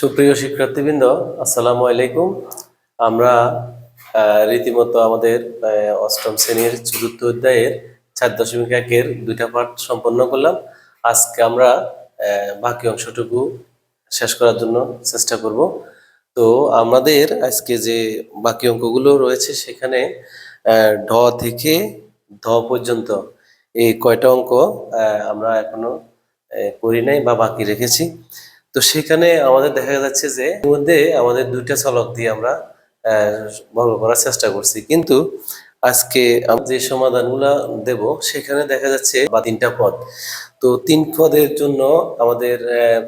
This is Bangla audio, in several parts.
সুপ্রিয় শিক্ষার্থীবৃন্দ, আসসালামু আলাইকুম। আমরা রীতিমতো আমাদের অষ্টম শ্রেণির চতুর্থ অধ্যায়ের চার দশমিক একের দুইটা পাঠ সম্পন্ন করলাম। আজকে আমরা বাকি অংশটুকু শেষ করার জন্য চেষ্টা করব। তো আমাদের আজকে যে বাকি অঙ্কগুলো রয়েছে সেখানে ঢ থেকে ধ পর্যন্ত এই কয়টা অঙ্ক আমরা এখনও করি নাই বা বাকি রেখেছি। তো সেখানে আমাদের দেখা যাচ্ছে যে মধ্যে আমাদের দুইটা চলক দিয়ে আমরা বর্গ করার চেষ্টা করছি। কিন্তু আজকে যে সমাধানগুলা দেব, সেখানে দেখা যাচ্ছে বা তিনটা পদ। তো তিন পদের জন্য আমাদের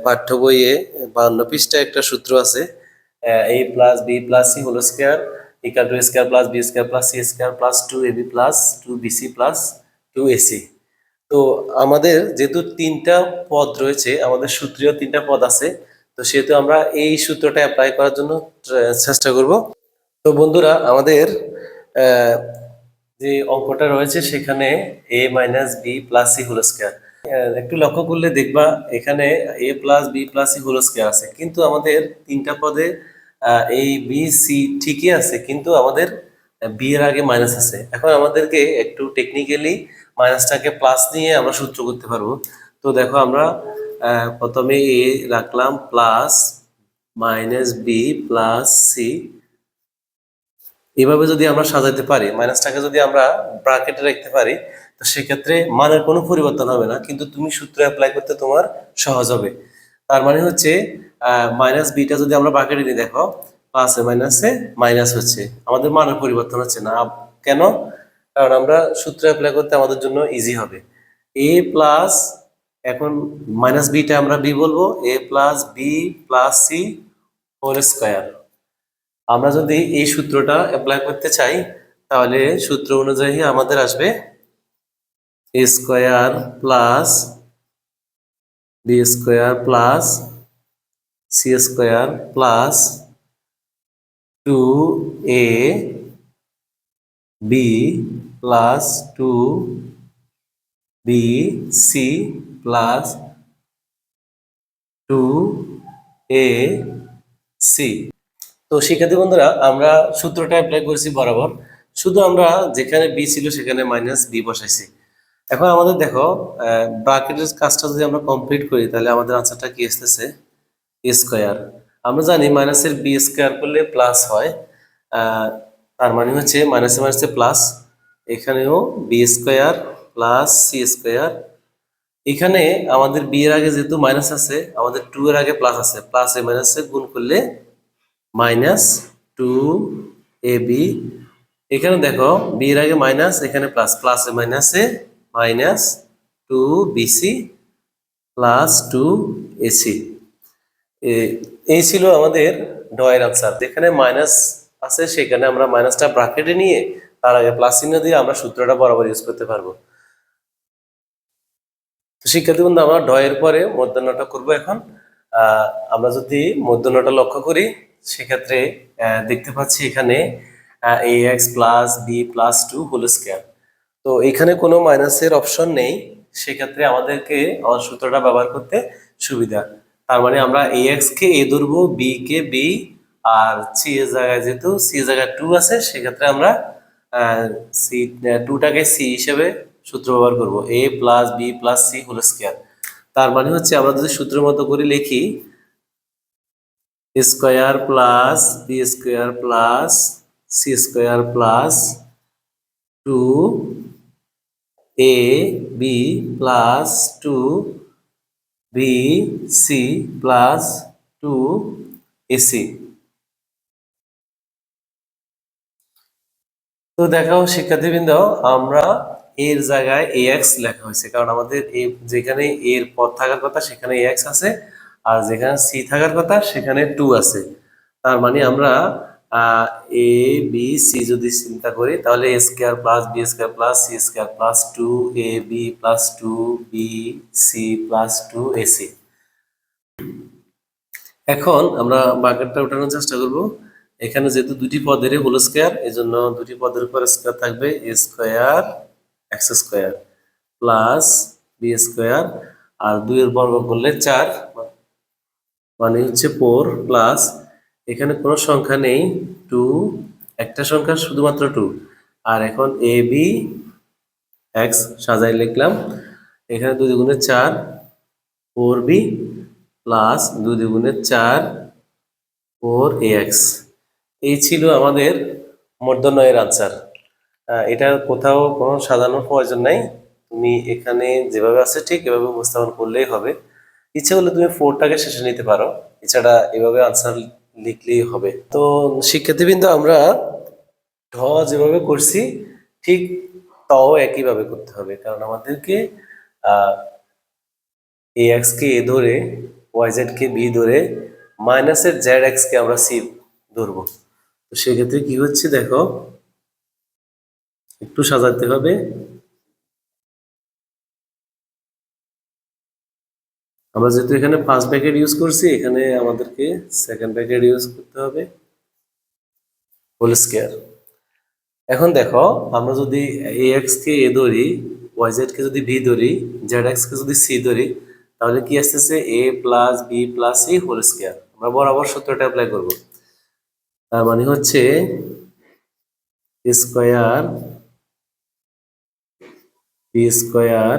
পাঠ্য বইয়ে বান্ন পৃষ্ঠায় একটা সূত্র আছে A plus B plus C whole square equal to square plus B square plus C square plus two A B plus two B C plus two A C তো আমাদের যেহেতু তিনটা পদ রয়েছে, আমাদের সূত্রীয় তিনটা পদ আছে, তো সেহেতু আমরা এই সূত্রটা অ্যাপ্লাই করার জন্য চেষ্টা করব। তো বন্ধুরা, আমাদের যে অঙ্কটা রয়েছে সেখানে A minus B plus C whole square একটু লক্ষ্য করলে দেখবা এখানে A plus B plus C whole square আছে। কিন্তু আমাদের তিনটা পদে এই বি সি ঠিকই আছে, কিন্তু আমাদের বি এর আগে মাইনাস আছে। এখন আমাদেরকে একটু টেকনিক্যালি মাইনাসটাকে প্লাস নিয়ে আমরা সূত্র করতে পারব। তো দেখো আমরা প্রথমে এ রাখলাম plus minus B plus C এভাবে যদি আমরা সাজাতে পারি মাইনাসটাকে যদি আমরা ব্রাকেটে রাখতে পারি, তো সেক্ষেত্রে মানের কোনো পরিবর্তন হবে না, কিন্তু তুমি সূত্র অ্যাপ্লাই করতে তোমার সহজ হবে। তার মানে হচ্ছে মাইনাস বিটা যদি আমরা ব্রাকেটে নিয়ে দেখো প্লাসে মাইনাসে মাইনাস হচ্ছে। আমাদের মানের পরিবর্তন হচ্ছে না। কেন? কারণ আমরা সূত্র অ্যাপ্লাই করতে আমাদের জন্য ইজি হবে। এ প্লাস এখন মাইনাস বিটা আমরা বি বলব। A plus B plus C whole square আমরা যদি এই সূত্রটা অ্যাপ্লাই করতে চাই, তাহলে সূত্র অনুযায়ী আমাদের আসবে A square plus B square plus C square plus two A B plus two B C plus two A C. তো শিক্ষার্থী বন্ধুরা, আমরা সূত্রটা অ্যাপ্লাই করেছি বরাবর। শুধু আমরা যেখানে বি ছিল সেখানে মাইনাস বি বসাইছি। এখন আমাদের দেখো ব্রাকেটের কাজটা যদি আমরা কমপ্লিট করি, তাহলে আমাদের আনসারটা কি আসতেছে? স্কোয়ার আমরা জানি মাইনাসের বি স্কোয়ার করলে প্লাস হয় তার মানে হচ্ছে মাইনাসে মাইনাসে প্লাস এখানেও B square plus C square এখানে আমাদের বি এর আগে যেহেতু মাইনাস আছে, আমাদের টু এর আগে প্লাস আছে প্লাস এ মাইনাসে গুণ করলে মাইনাস টু এ বি এখানে দেখো বি এর আগে মাইনাস এখানে প্লাস প্লাস এ মাইনাসে minus two B C plus two A C এই ছিল আমাদের ডয়ের আনসার যেখানে মাইনাস আছে, সেখানে আমরা মাইনাসটা ব্রাকেটে নিয়ে তার আগে প্লাস চিহ্ন দিয়ে আমরা সূত্রটা বরাবর ইউজ করতে পারব। তো শিক্ষার্থী বন্ধু, আমরা ডয়ের পরে মধ্যাহ্নটা করব এখন। আমরা যদি মধ্যাহ্নটা লক্ষ্য করি, সেক্ষেত্রে দেখতে পাচ্ছি এখানে A X plus B plus two whole square তো এখানে কোনো মাইনাসের অপশন নেই। সেক্ষেত্রে আমাদেরকে আমার সূত্রটা ব্যবহার করতে সুবিধা। তার মানে আমরা এ এক্স কে এ ধরবো বি কে বি আর সি এর জায়গায় যেহেতু সি জায়গায় টু আছে, সেক্ষেত্রে আমরা সি টুটাকে সি হিসেবে সূত্র ব্যবহার করব। A plus B plus C whole square তার মানে হচ্ছে আমরা যদি সূত্র মতো করে লিখি square plus B square plus C square plus two A B plus two B C plus two A C তো দেখাও শিক্ষার্থীবৃন্দ, আমরা এর জায়গায় এ এক্স লেখা হয়েছে, কারণ আমাদের যেখানে এর পদ থাকার কথা সেখানে এ এক্স আছে, আর যেখানে সি থাকার কথা সেখানে টু আছে। তার মানে আমরা এ বি সি যদি চিন্তা করি, তাহলে A square plus B square plus C square plus two A B plus two B C plus two A C এখন আমরা বাকেটটা উঠানোর চেষ্টা করব। এখানে যেহেতু দুটি পদের হোল স্কোয়ার এই জন্য দুটি পদের উপর স্কোয়ার থাকবে A square X square plus B square আর দুইয়ের বর্গ করলে চার মানে হচ্ছে ফোর প্লাস এখানে কোনো সংখ্যা নেই টু একটা সংখ্যা শুধুমাত্র টু আর এখন এ বি এক্স সাজাই লিখলাম। এখানে দুই দুগুণে চার ফোর বি প্লাস দুই দুগুণে চার ফোর এ এক্স এই ছিল আমাদের মূর্ধন্যয়ের আনসার এটা কোথাও কোনো সাজানোর প্রয়োজন নাই। তুমি এখানে যেভাবে আছে ঠিক এভাবে উপস্থাপন করলেই হবে। ইচ্ছে করলে তুমি ফোরটাকে শেষে নিতে পারো। এছাড়া এভাবে আনসার লিখলেই হবে। তো শিক্ষার্থীবৃন্দ, আমরা ঢ যেভাবে করছি, ঠিক তাও একইভাবে করতে হবে। কারণ আমাদেরকে এ এক্স কে এ ধরে ওয়াই জেড কে বি ধরে মাইনাসের জেড এক্স কে আমরা সি ধরবো। তো সেক্ষেত্রে কি হচ্ছে দেখো, একটু সাজাতে হবে। আমরা যেহেতু এখানে ফার্স্ট ব্র্যাকেট ইউজ করছি, এখানে আমাদেরকে সেকেন্ড ব্র্যাকেট ইউজ করতে হবে। হোল স্কোয়ার এখন দেখো, আমরা যদি এ এক্স কে এ ধরি ওয়াই জেড কে যদি বি ধরি জেড এক্স কে যদি সি ধরি, তাহলে কি আসতেছে? A plus B plus C whole square আমরা বরাবর সূত্রটা অ্যাপ্লাই করব। তার মানে হচ্ছে square B square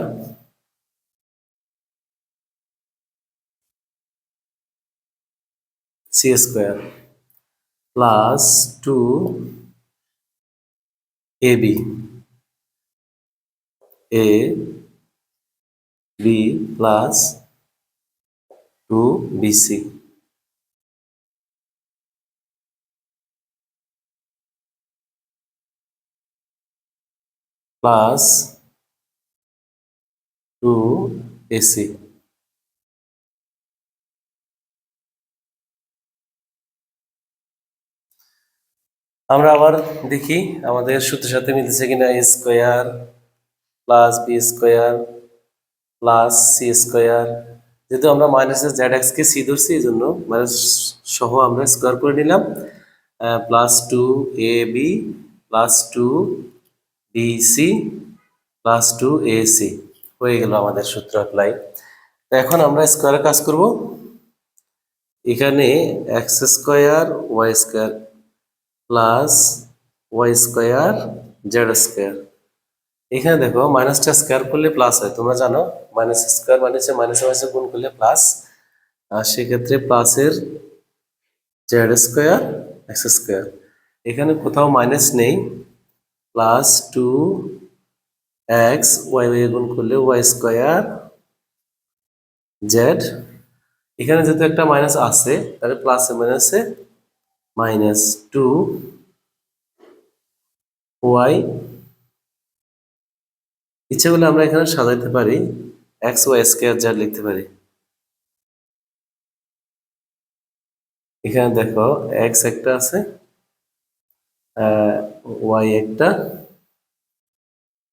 C square plus two A B A B plus two B C plus two A C আমরা আবার দেখি আমাদের সূত্রের সাথে মিলছে কিনা A square plus B square plus C square যেহেতু আমরা মাইনাসের জেড এক্স কে সি ধরছি, এই জন্য মাইনাস সহ আমরা স্কোয়ার করে নিলাম। Plus two A B plus two B C plus two A C হয়ে গেল আমাদের সূত্র অ্যাপ্লাই তো এখন আমরা স্কোয়ারে কাজ করব। এখানে X square Y square plus Y square Z square এখানে দেখো মাইনাসটা স্কোয়ার করলে প্লাস হয়, তোমরা জানো? মাইনাস স্কোয়ার মানে হচ্ছে মাইনাসে মাইনাসে গুণ করলে প্লাস আর সেক্ষেত্রে প্লাসের জেড স্কোয়ার এক্স স্কোয়ার এখানে কোথাও মাইনাস নেই plus two X Y Y গুণ করলে ওয়াই স্কোয়ার জেড এখানে যেহেতু একটা মাইনাস আছে, তাহলে প্লাসে মাইনাসে মাইনাস টু ওয়াই। ইচ্ছে করলে আমরা এখানে সাজাইতে পারি। এক্স, ওয়াই, স্কোয়ার, জেড লিখতে পারি। এখানে দেখো, এক্স একটা আছে ওয়াই একটা,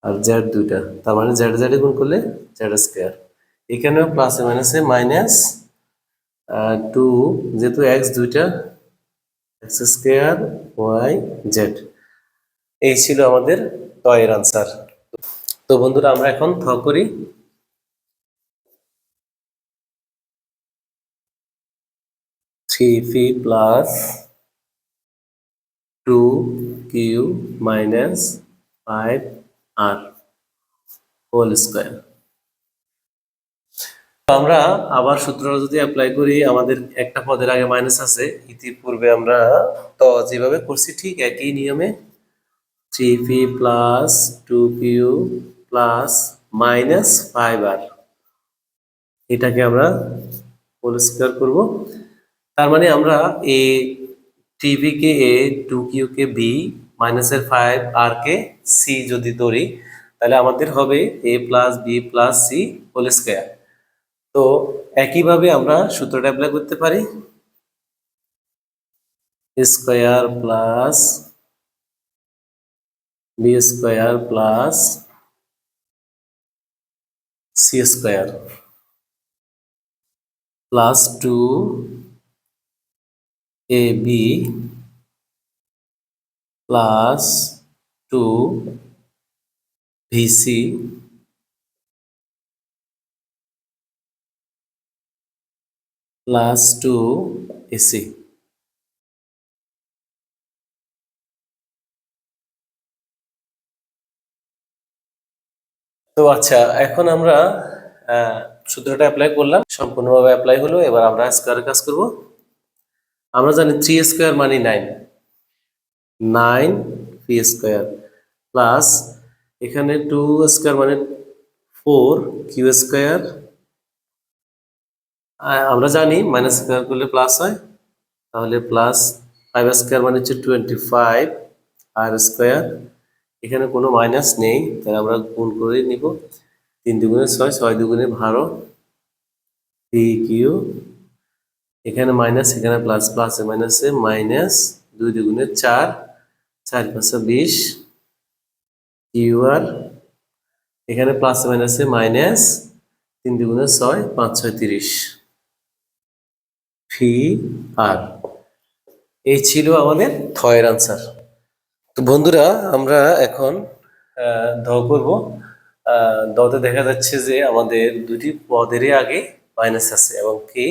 আর জেড দুইটা। তার মানে জেড জেড গুণ করলে জেড স্কোয়ার। এখানেও প্লাসে মাইনাসে মাইনাস টু, যেহেতু এক্স দুইটা এক্স স্কোয়ার ওয়াই জেড এই ছিল আমাদের টয়ের আনসার তো বন্ধুরা, আমরা এখন থ করি। Three P plus two Q minus five R whole square আমরা আবার সূত্রটা যদি অ্যাপ্লাই করি, আমাদের একটা পদের আগে মাইনাস আছে, ইতিপূর্বে আমরা তো যেভাবে করছি ঠিক একই নিয়মে three P plus two Q plus minus five R এটাকে আমরা হোল স্কোয়ার করব। তার মানে আমরা এ টিভি কে এ টু কিউ কে বি মাইনাসের ফাইভ আর কে সি যদি ধরি, তাহলে আমাদের হবে A plus B plus C whole square তো একইভাবে আমরা সূত্রটা অ্যাপ্লাই করতে পারি। Square plus B square plus C square plus two A B plus two B C plus two A C তো আচ্ছা এখন আমরা সূত্রটা অ্যাপ্লাই করলাম, সম্পূর্ণভাবে অ্যাপ্লাই হলো, এবার আমরা স্কোয়ারের কাজ করব। আমরা জানি থ্রি স্কোয়ার মানে nine nine P square plus এখানে টু স্কোয়ার মানে ফোর কিউ স্কোয়ার আমরা জানি মাইনাস স্কোয়ার করলে প্লাস হয়, তাহলে প্লাস ফাইভ স্কোয়ার মানে হচ্ছে টোয়েন্টি ফাইভ আর স্কোয়ার এখানে কোনো মাইনাস নেই, তাহলে আমরা গুণ করে নিব তিন দুগুণে ছয় ছয় দুগুণে বারো পি কিউ এখানে মাইনাস এখানে প্লাস প্লাসে মাইনাসে মাইনাস দুই দুগুণে চার চার পাঁচশো বিশ কিউ আর এখানে প্লাস মাইনাসে মাইনাস তিন দুগুণে ছয়, পাঁচ ছয় তিরিশ। ফি আর এই ছিল আমাদের থয়ের আনসার তো বন্ধুরা, আমরা এখন দ করব। দতে দেখা যাচ্ছে যে আমাদের দুটি পদেরই আগে মাইনাস আছে এবং কি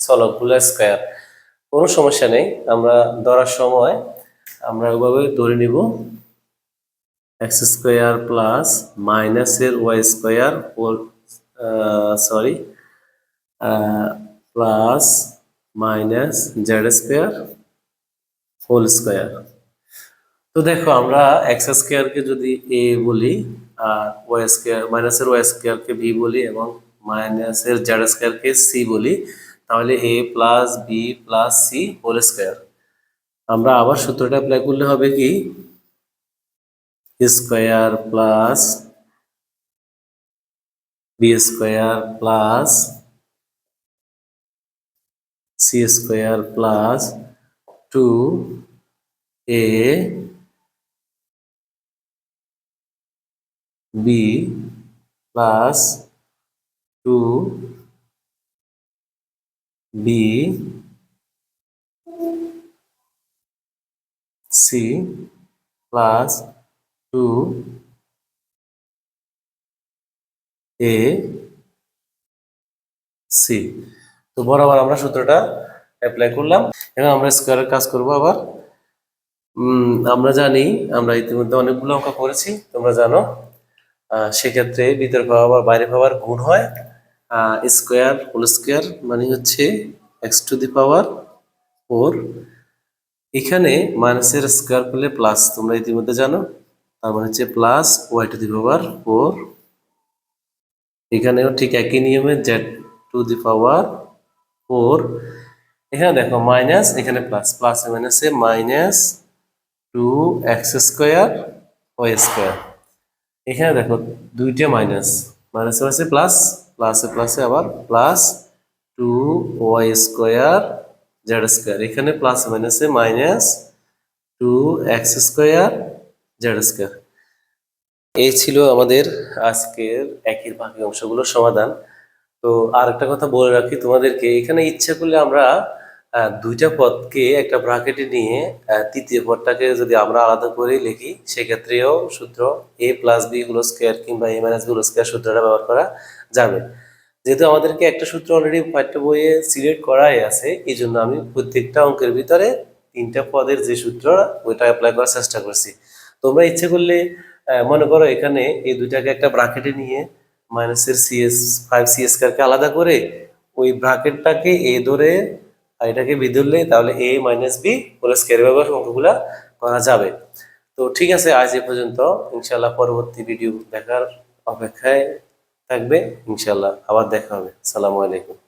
চলকগুলো স্কোয়ার কোনো সমস্যা নেই, আমরা ধরার সময় আমরা ওইভাবে ধরে নিব। এক্স স্কোয়ার প্লাস মাইনাসের Y square sorry plus minus Z square whole square তো দেখো, আমরা এক্স স্কোয়ারকে যদি এ বলি আর ওয়াই স্কোয়ার মাইনাসের ওয়াই স্কোয়ারকে বি বলি এবং মাইনাসের জেড স্কোয়ারকে সি বলি, তাহলে A plus B plus C whole square আমরা আবার সূত্রটা অ্যাপ্লাই করলে হবে কি? Square plus B square plus C square plus two A B plus two B C plus two A C তো বরাবর আমরা সূত্রটা অ্যাপ্লাই করলাম। এবং আমরা স্কোয়ারের কাজ করব আবার। আমরা জানি, আমরা ইতিমধ্যে অনেকগুলো অঙ্ক করেছি, তোমরা জানো। সেক্ষেত্রে ভিতরে পাওয়া আবার বাইরে পাওয়ার গুণ হয় স্কোয়ার হোল স্কোয়ার মানে হচ্ছে X to the power four এখানে মাইনাসের স্কোয়ার করলে প্লাস তোমরা ইতিমধ্যে জানো। তার মানে হচ্ছে plus Y to the power four এখানেও ঠিক একই নিয়মে Z to the power four, এখানে দেখো মাইনাস, এখানে প্লাস প্লাস মাইনাসে minus two X square, Y square. এখানে দেখো দুইটা মাইনাস, মাইনাসে আছে প্লাস প্লাসে প্লাসে আবার plus two Y square Z square. এখানে প্লাস মাইনাসে minus two X square Z square. এই ছিল আমাদের আজকের একের বাকি অংশগুলোর সমাধান। তো আর একটা কথা বলে রাখি তোমাদেরকে, এখানে ইচ্ছা করলে আমরা দুইটা পদকে একটা ব্রাকেটে নিয়ে তৃতীয় পদটাকে যদি আমরা আলাদা করে লিখি, সেক্ষেত্রেও সূত্র এ প্লাস বি গুলো স্কোয়ার কিংবা এ মাইনাসগুলো স্কোয়ার সূত্রটা ব্যবহার করা যাবে। যেহেতু আমাদেরকে একটা সূত্র অলরেডি পাঠ্য বইয়ে সিলেক্ট করাই আছে এই জন্য আমি প্রত্যেকটা অঙ্কের ভিতরে তিনটা পদের যে সূত্র, ওইটা অ্যাপ্লাই করার চেষ্টা করছি। তোমরা ইচ্ছে করলে মনে করো এখানে এই দুইটাকে একটা ব্রাকেটে নিয়ে মাইনাসের সিএস ফাইভ সিএস কারকে আলাদা করে ওই ব্রাকেটটাকে এ ধরে আর এটাকে বি ধরলে তাহলে এ মাইনাস বি পুরো স্কেয়ার ব্যবহার অঙ্কগুলা করা যাবে। তো ঠিক আছে, আজ এ পর্যন্ত। ইনশাল্লাহ পরবর্তী ভিডিও দেখার অপেক্ষায় থাকবে। ইনশাল্লাহ আবার দেখা হবে। সালামু আলাইকুম।